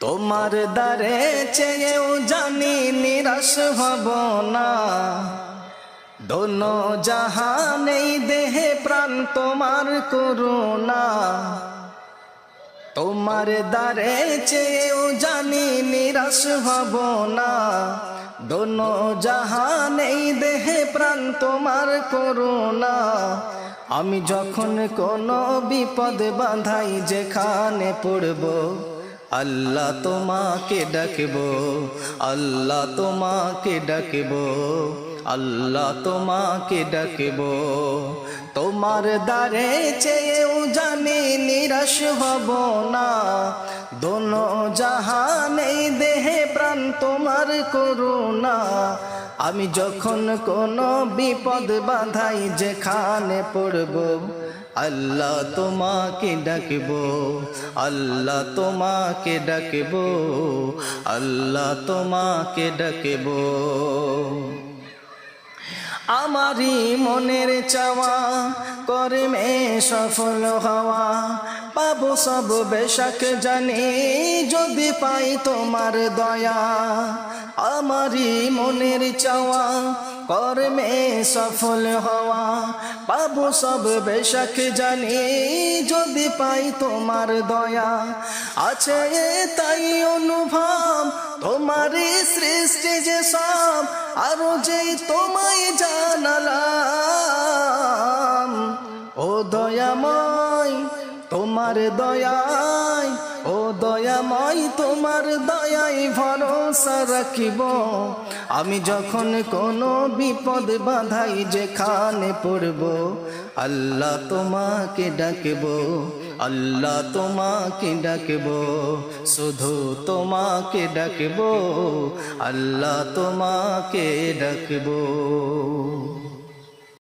তোমার দ্বারে চেয়েও জানি নিরাশ হব না। দোনো জাহানেই দেহে প্রাণ তোমার করুণা। তোমার দ্বারে চেয়েও জানি নিরাশ হব না। দোনো জাহানেই দেহে প্রাণ তোমার করুণা। আমি যখন কোনো বিপদ বাঁধাই যেখানে পড়ব আল্লাহ তোমাকে ডাকব, আল্লাহ তোমাকে ডাকব, আল্লাহ তোমাকে ডাকব। তোমার দ্বারে চেয়েও জানি নিরাশ হব না। দোনো জাহানেই দেহে প্রাণ তোমার করুণা। আমি যখন কোনো বিপদ বাঁধাই যেখানে পড়ব আল্লাহ তোমাকে ডাকব, আল্লাহ তোমাকে ডাকব, আল্লাহ তোমাকে ডাকব। আমারই মনের চাওয়া করে মে সফল হওয়া সব বেশাক জানি, যদি পাই তোমার দয়া। আমারই মনের চাওয়া, কর্মে সফল হওয়া। পাবো সব বেশাক জানি, যদি পাই তোমার দয়া। আছে তাই অনুভব, তোমারই সৃষ্টি যে সব, আরও যে তোমায় জানালাম। ও দয়াময় তোমার দয়ায়, ও দয়াময়, তোমার দয়ায় ভরসা রাখিব। আমি যখন কোনো বিপদ বাধাই যেখানে পড়ব, আল্লাহ তোমাকে ডাকব, আল্লাহ তোমাকে ডাকব, শুধু তোমাকে ডাকব, আল্লাহ তোমাকে ডাকব।